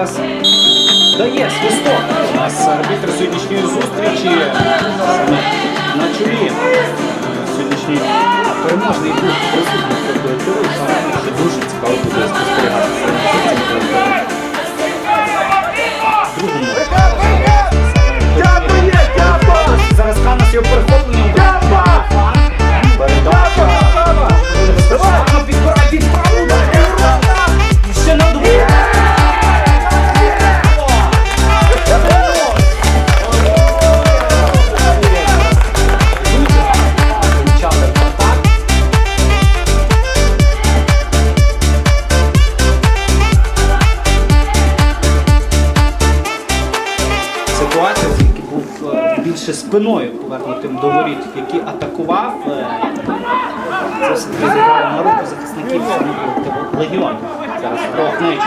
Дає свисток. У нас арбітр сьогоднішньої зустрічі на чолі сьогоднішній переможний був присутній більше спиною повернутим до воріт, який атакував, е, це на руку захисників Легіон. Зараз Охнич.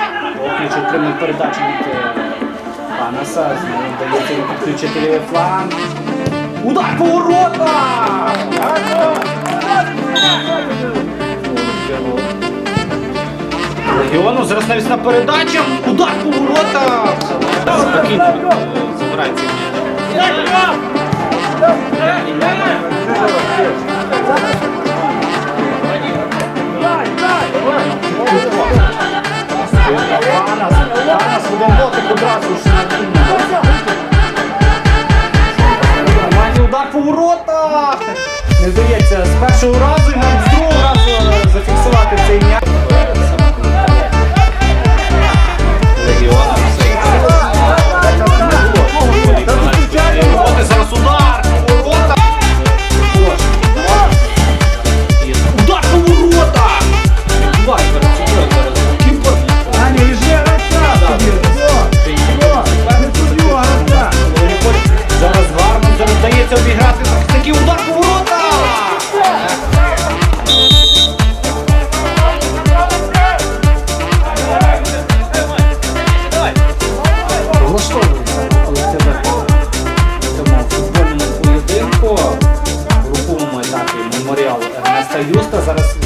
Охнич отримує передачу від е, Панаса, знову вдається підключити лівий фланг. Удар по воротах! Легіону зараз навісна передача. Удар по воротах! Спокійно забирається Нормальний удар по воротах! Не здається, з першого разу Ернеста та Зараз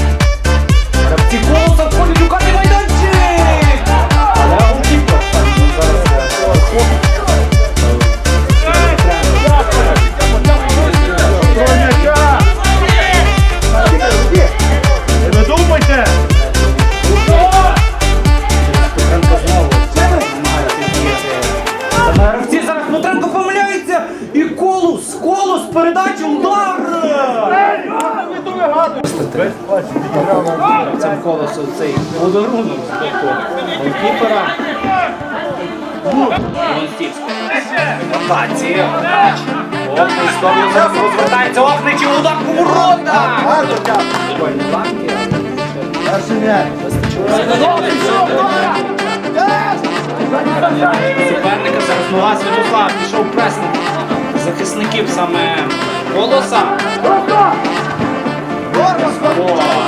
цей подарунок з боку голкіпера. Ротація. Охнич добре зараз розвертається. Охнич і удар воротах! Футбольні ланки. Суперника зараз нога Святослав пішов пресник захисників саме колоса. О,